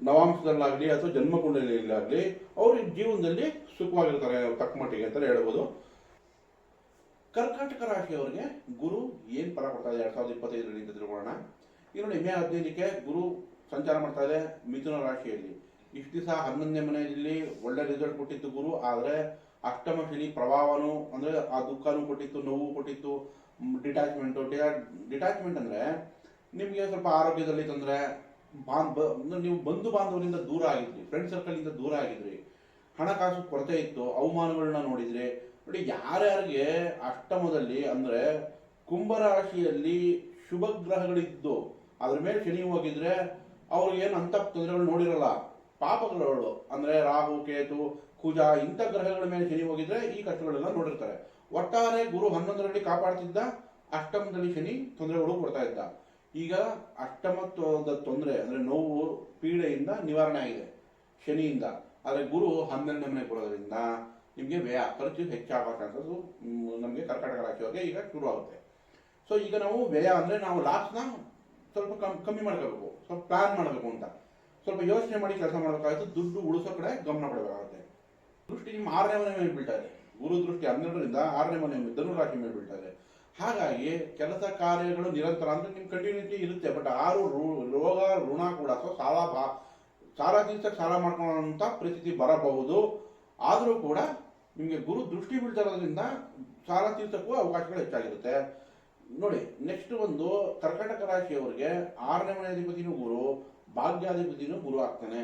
ನವಾಂಶದಲ್ಲಾಗಲಿ ಅಥವಾ ಜನ್ಮಕುಂಡಲಿಯಲ್ಲಾಗಲಿ ಅವರು ಜೀವನದಲ್ಲಿ ಸುಖವಾಗಿರ್ತಾರೆ, ತಕ್ಕ ಮಟ್ಟಿಗೆ ಅಂತ ಹೇಳ್ಬೋದು. ಕರ್ಕಾಟಕ ರಾಶಿಯವರಿಗೆ ಗುರು ಏನು ಫಲ ಕೊಡ್ತಾ ಇದೆ? ಎರಡ್ ಸಾವಿರದ ಇಪ್ಪತ್ತೈದರಲ್ಲಿ ಅಂತ ತಿಳ್ಕೊಳ್ಳೋಣ. ಈಗ ನೋಡಿ ಮೇ ಹದಿನೈದಕ್ಕೆ ಗುರು ಸಂಚಾರ ಮಾಡ್ತಾ ಇದೆ ಮಿಥುನ ರಾಶಿಯಲ್ಲಿ. ಇಷ್ಟು ದಿವಸ ಹನ್ನೊಂದನೇ ಮನೆಯಲ್ಲಿ ಒಳ್ಳೆ ರಿಸಲ್ಟ್ ಕೊಟ್ಟಿತ್ತು ಗುರು, ಆದರೆ ಅಷ್ಟಮ ಶನಿ ಪ್ರಭಾವನು, ಅಂದ್ರೆ ಆ ದುಃಖನೂ ಕೊಟ್ಟಿತ್ತು, ನೋವು ಕೊಟ್ಟಿತ್ತು ಡಿಟ್ಯಾಚ್ಮೆಂಟ್ ಡಿಟ್ಯಾಚ್ಮೆಂಟ್ ಅಂದ್ರೆ ನಿಮಗೆ ಸ್ವಲ್ಪ ಆರೋಗ್ಯದಲ್ಲಿ ತೊಂದರೆ ನೀವು ಬಂಧು ಬಾಂಧವರಿಂದ ದೂರ ಆಗಿದ್ರಿ ಫ್ರೆಂಡ್ ಸರ್ಕಲ್ ಇಂದ ದೂರ ಆಗಿದ್ರಿ, ಹಣಕಾಸು ಕೊರತೆ ಇತ್ತು, ಅವಮಾನಗಳನ್ನ ನೋಡಿದ್ರಿ, ನೋಡಿ ಯಾರ್ಯಾರಿಗೆ ಅಷ್ಟಮದಲ್ಲಿ ಅಂದ್ರೆ ಕುಂಭರಾಶಿಯಲ್ಲಿ ಶುಭ ಗ್ರಹಗಳಿದ್ದು, ಅದ್ರ ಮೇಲೆ ಶನಿ ಹೋಗಿದ್ರೆ ಅವ್ರಿಗೆ ಏನು ಅಂತ ತೊಂದರೆಗಳು ನೋಡಿರಲ್ಲ, ಪಾಪಗಳು ಅಂದ್ರೆ ರಾಹು, ಕೇತು, ಕುಜ, ಇಂಥ ಗ್ರಹಗಳ ಮೇಲೆ ಶನಿ ಹೋಗಿದ್ರೆ ಈ ಕಷ್ಟಗಳೆಲ್ಲ ನೋಡಿರ್ತಾರೆ. ಒಟ್ಟಾರೆ ಗುರು ಹನ್ನೊಂದರಲ್ಲಿ ಕಾಪಾಡ್ತಿದ್ದ, ಅಷ್ಟಮದಲ್ಲಿ ಶನಿ ತೊಂದರೆಗಳು ಕೊಡ್ತಾ ಇದ್ದ. ಈಗ ಅಷ್ಟಮತ್ವದ ತೊಂದರೆ, ಅಂದ್ರೆ ನೋವು ಪೀಡೆಯಿಂದ ನಿವಾರಣೆ ಆಗಿದೆ, ಶನಿಯಿಂದ. ಆದರೆ ಗುರು ಹನ್ನೆರಡನೇ ಬರೋದ್ರಿಂದ ನಿಮಗೆ ವ್ಯಯ ಖರ್ಚು ಹೆಚ್ಚಾಗೋ ಚಾನ್ಸಸ್ ನಮಗೆ ಕರ್ನಾಟಕ ರಾಶಿಯವರಿಗೆ ಈಗ ಶುರು ಆಗುತ್ತೆ. ಸೊ ಈಗ ನಾವು ವ್ಯಯ ಅಂದ್ರೆ ನಾವು ಲಾಸ್ನ ಸ್ವಲ್ಪ ಕಮ್, ಕಮ್ಮಿ ಮಾಡ್ಕೋಬೇಕು, ಸ್ವಲ್ಪ ಪ್ಲಾನ್ ಮಾಡಬೇಕು ಅಂತ. ಸ್ವಲ್ಪ ಯೋಚನೆ ಮಾಡಿ ಕೆಲಸ ಮಾಡಬೇಕಾಗುತ್ತೆ, ದುಡ್ಡು ಉಳಿಸೋ ಕಡೆ ಗಮನ ಕೊಡಬೇಕಾಗುತ್ತೆ. ದೃಷ್ಟಿ ನಿಮ್ಮ ಆರನೇ ಮನೆ ಮೇಲೆ ಬೀಳ್ತಾ ಇದೆ. ಗುರು ದೃಷ್ಟಿ ಹನ್ನೆರಡರಿಂದ ಆರನೇ ಮನೆ, ಧನುರಾಶಿ ಧನು ರಾಶಿ ಮೇಲೆ ಬೀಳ್ತಾ ಇದೆ. ಹಾಗಾಗಿ ಕೆಲಸ ಕಾರ್ಯಗಳು ನಿರಂತರ ಅಂದ್ರೆ ನಿಮ್ಮ ಕಂಟಿನ್ಯೂಟಿ ಇರುತ್ತೆ. ಬಟ್ ಆರು ರೋಗ, ಋಣ ಕೂಡ ಸೊ ಸಾಲ ಬಾ ಸಾಲ ಸಾಲ ಮಾಡ್ಕೊಳ್ಳೋಂಥ ಪರಿಸ್ಥಿತಿ ಬರಬಹುದು. ಆದರೂ ಕೂಡ ನಿಮಗೆ ಗುರು ದೃಷ್ಟಿ ಬೀಳ್ತಿರೋದ್ರಿಂದ ಸಾಲ ತೀರ್ಸಕ್ಕೂ ಅವಕಾಶಗಳು ಹೆಚ್ಚಾಗಿರುತ್ತೆ. ನೋಡಿ ನೆಕ್ಸ್ಟ್ ಒಂದು ಕರ್ಕಟಕ ರಾಶಿಯವರಿಗೆ ಆರನೇ ಮನೆ ಅಧಿಪತಿನೂ ಗುರು, ಭಾಗ್ಯಾಧಿಪತಿನೂ ಗುರು ಆಗ್ತಾನೆ.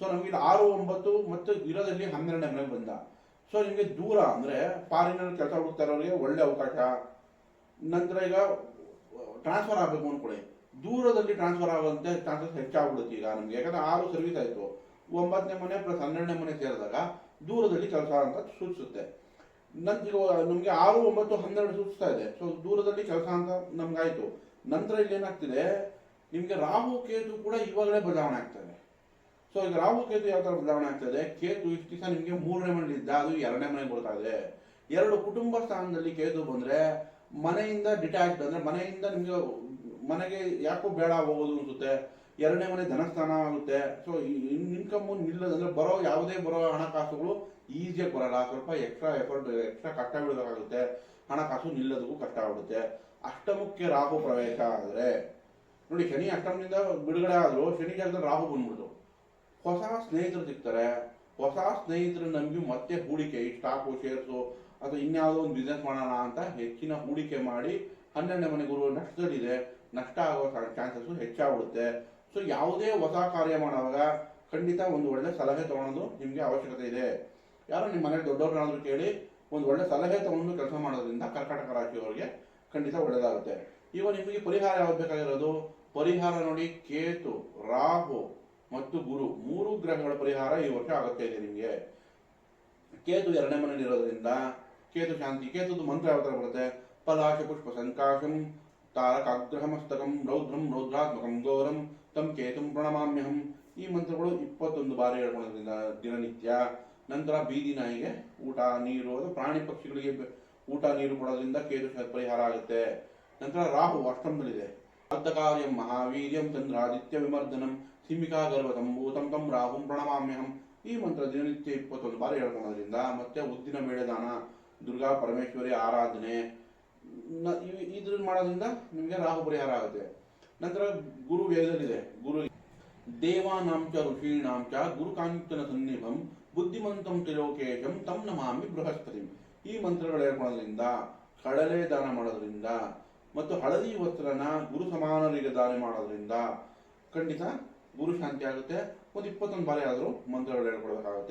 ಸೊ ನಮಗೆ ಇಲ್ಲಿ ಆರು, ಒಂಬತ್ತು ಮತ್ತು ಇರೋದಲ್ಲಿ ಹನ್ನೆರಡನೇ ಮನೆಗೆ ಬಂದ. ಸೊ ನಿಮಗೆ ದೂರ ಅಂದರೆ ಫಾರಿನಲ್ಲಿ ಕೆಲಸ ಹುಡುಕ್ತಾ ಇರೋರಿಗೆ ಒಳ್ಳೆ ಅವಕಾಶ. ನಂತರ ಈಗ ಟ್ರಾನ್ಸ್ಫರ್ ಆಗಬೇಕು ಅನ್ಕೊಳ್ಳಿ ದೂರದಲ್ಲಿ ಟ್ರಾನ್ಸ್ಫರ್ ಆಗುವಂತೆ ಚಾನ್ಸಸ್ ಹೆಚ್ಚಾಗ್ಬಿಡುತ್ತೆ ಈಗ ನಮ್ಗೆ. ಯಾಕಂದ್ರೆ ಆರು ಸರ್ವಿಸ್ ಆಯ್ತು. ಒಂಬತ್ತನೇ ಮನೆ ಪ್ಲಸ್ ಹನ್ನೆರಡನೇ ಮನೆ ಸೇರಿದಾಗ ದೂರದಲ್ಲಿ ಕೆಲಸ ಅಂತ ಸೂಚಿಸುತ್ತೆ. ನಂತರ ನಮಗೆ ಆರು, ಒಂಬತ್ತು, ಹನ್ನೆರಡು ಸೂಚಿಸ್ತಾ ಇದೆ. ಸೊ ದೂರದಲ್ಲಿ ಕೆಲಸ ಅಂತ ನಮ್ಗಾಯ್ತು. ನಂತರ ಇಲ್ಲಿ ಏನಾಗ್ತಿದೆ? ನಿಮಗೆ ರಾಹು ಕೇತು ಕೂಡ ಇವಾಗಲೇ ಬದಲಾವಣೆ ಆಗ್ತದೆ ಸೊ ಈಗ ರಾಹು ಕೇತು ಯಾವ ಥರ ಬದಲಾವಣೆ ಆಗ್ತದೆ ಕೇತು ಇಷ್ಟು ದಿವಸ ನಿಮಗೆ ಮೂರನೇ ಮನೇಲಿ ಇದ್ದ ಅದು ಎರಡನೇ ಮನೆಗೆ ಬರ್ತಾ ಇದೆ. ಎರಡು ಕುಟುಂಬ ಸ್ಥಾನದಲ್ಲಿ ಕೇತು ಬಂದ್ರೆ ಮನೆಯಿಂದ ಡಿಟ್ಯಾಚ್ ಅಂದ್ರೆ ಮನೆಯಿಂದ ನಿಮಗೆ ಮನೆಗೆ ಯಾಕೋ ಬೇಡ ಹೋಗೋದು ಅನ್ಸುತ್ತೆ. ಎರಡನೇ ಮನೆ ಧನಸ್ಥಾನ ಆಗುತ್ತೆ. ಸೊ ಇನ್ಕಮ್ ನಿಲ್ಲದಂದ್ರೆ ಬರೋ ಯಾವುದೇ ಬರೋ ಹಣಕಾಸುಗಳು ಈಸಿಯಾಗಿ ಬರಲ್ಲ. ಸ್ವಲ್ಪ ಎಕ್ಸ್ಟ್ರಾ ಎಫರ್ಟ್ ಎಕ್ಸ್ಟ್ರಾ ಕಷ್ಟ ಬಿಡಬೇಕಾಗುತ್ತೆ. ಹಣಕಾಸು ನಿಲ್ಲೋದಕ್ಕೂ ಕಷ್ಟ ಆಗುತ್ತೆ ಅಷ್ಟಮುಖ್ಯ ರಾಹು ಪ್ರವೇಶ ಆದರೆ, ನೋಡಿ ಶನಿ ಅಷ್ಟಮದಿಂದ ಬಿಡುಗಡೆ ಆದರೂ ಶನಿ ಜಾಗದಲ್ಲಿ ರಾಹು ಬಂದ್ಬಿಡ್ತು. ಹೊಸ ಸ್ನೇಹಿತರು ಸಿಗ್ತಾರೆ. ಹೊಸ ಸ್ನೇಹಿತರು ನಂಬಿ ಮತ್ತೆ ಹೂಡಿಕೆ ಸ್ಟಾಕು ಶೇರ್ಸು ಅಥವಾ ಇನ್ಯಾವುದೋ ಒಂದು ಬಿಸ್ನೆಸ್ ಮಾಡೋಣ ಅಂತ ಹೆಚ್ಚಿನ ಹೂಡಿಕೆ ಮಾಡಿ ಹನ್ನೆರಡನೇ ಮನೆ ಗುರು ನಷ್ಟದಲ್ಲಿದೆ. ನಷ್ಟ ಆಗೋ ಚಾನ್ಸಸ್ ಹೆಚ್ಚಾಗ್ಬಿಡುತ್ತೆ. ಸೊ ಯಾವುದೇ ಹೊಸ ಕಾರ್ಯ ಮಾಡುವಾಗ ಖಂಡಿತ ಒಂದು ಒಳ್ಳೆ ಸಲಹೆ ತಗೊಳೋದು ನಿಮಗೆ ಅವಶ್ಯಕತೆ ಇದೆ. ಯಾರು ನಿಮ್ಮ ಮನೆ ದೊಡ್ಡವ್ರನ್ನಾದ್ರೂ ಕೇಳಿ ಒಂದು ಒಳ್ಳೆ ಸಲಹೆ ತಗೊಂಡು ಕೆಲಸ ಮಾಡೋದ್ರಿಂದ ಕರ್ಕಾಟಕ ರಾಶಿಯವರಿಗೆ ಖಂಡಿತ ಒಳ್ಳೆಯದಾಗುತ್ತೆ ಈಗ ನಿಮಗೆ ಪರಿಹಾರ ಯಾವ್ದು ಬೇಕಾಗಿರೋದು? ಪರಿಹಾರ ನೋಡಿ ಕೇತು, ರಾಹು ಮತ್ತು ಗುರು ಮೂರು ಗ್ರಹಗಳ ಪರಿಹಾರ ಈ ವರ್ಷ ಆಗುತ್ತೆ ಇದೆ ನಿಮಗೆ. ಕೇತು ಎರಡನೇ ಮನೆಯಲ್ಲಿರೋದ್ರಿಂದ ಕೇತು ಶಾಂತಿ ಕೇತುದು ಮಂತ್ರ ಯಾವತರ ಬರುತ್ತೆ ಪಲಾಶ ಪುಷ್ಪ ಸಂಕಾಶಂ ತಾರಕಾಗ್ರಹಮಸ್ತಕಂ ರೌದ್ರಂ ರೌದ್ರಾತ್ಮಕಂ ಗೌರಂ ತಂ ಕೇತುಂ ಪ್ರಣಮಾಮ್ಯಹಂ ಈ ಮಂತ್ರಗಳು ಇಪ್ಪತ್ತೊಂದು ಬಾರಿ ಹೇಳ್ಕೊಳ್ಳೋದ್ರಿಂದ ದಿನನಿತ್ಯ ನಂತರ ಬೀದಿ ನಾಯಿಗೆ ಊಟ ನೀರು ಅದು ಪ್ರಾಣಿ ಪಕ್ಷಿಗಳಿಗೆ ಊಟ ನೀರು ಕೊಡೋದ್ರಿಂದ ಕೇತು ಪರಿಹಾರ ಆಗುತ್ತೆ. ನಂತರ ರಾಹು ಅಷ್ಟಮದಲ್ಲಿದೆ. ಅರ್ಧಕಾರ್ಯಂ ಮಹಾವೀರ್ಯಂ ಚಂದ್ರಾದಿತ್ಯ ವಿಮರ್ದನಂ ಸಿಂಹಿಕಾ ಗರ್ಭಸಂಭೂತಂ ತಂ ರಾಹುಂ ಪ್ರಣಮಾಮ್ಯಹಂ. ಈ ಮಂತ್ರ ದಿನನಿತ್ಯ ಇಪ್ಪತ್ತೊಂದು ಬಾರಿ ಹೇಳ್ಕೊಳ್ಳೋದ್ರಿಂದ ಮತ್ತೆ ಉದ್ದಿನ ಬೇಳೆದಾನ ದುರ್ಗಾ ಪರಮೇಶ್ವರಿ ಆರಾಧನೆ ಇದ್ರ ಮಾಡೋದ್ರಿಂದ ನಿಮಗೆ ರಾಹು ಪರಿಹಾರ ಆಗುತ್ತೆ. ನಂತರ ಗುರು ವೇದಲ್ಲಿದೆ ಗುರು ದೇವಾನಾಂಶ ಋಷೀಣಾಂಶ ಗುರುಕಾಂತನ ಚ ಗುರು ಕಾಂಚನ ಸನ್ನಿಭಂ ಬುದ್ಧಿಮಂತಂ ತ್ರಿಲೋಕೇಶಂ ತಂ ನಮಾಮಿ ಬೃಹಸ್ಪತಿ. ಈ ಮಂತ್ರಗಳು ಹೇಳ್ಕೊಳ್ಳೋದ್ರಿಂದ ಕಡಲೆ ದಾನ ಮಾಡೋದ್ರಿಂದ ಮತ್ತು ಹಳದಿ ವಸ್ತ್ರನ ಗುರು ಸಮಾನರಿಗೆ ದಾನ ಮಾಡೋದ್ರಿಂದ ಖಂಡಿತ ಗುರು ಶಾಂತಿ ಆಗುತ್ತೆ. ಒಂದು ಇಪ್ಪತ್ತೊಂದು ಬಾರಿ ಆದರೂ ಮಂತ್ರಗಳು ಹೇಳ್ಕೊಳ್ಬೇಕಾಗುತ್ತೆ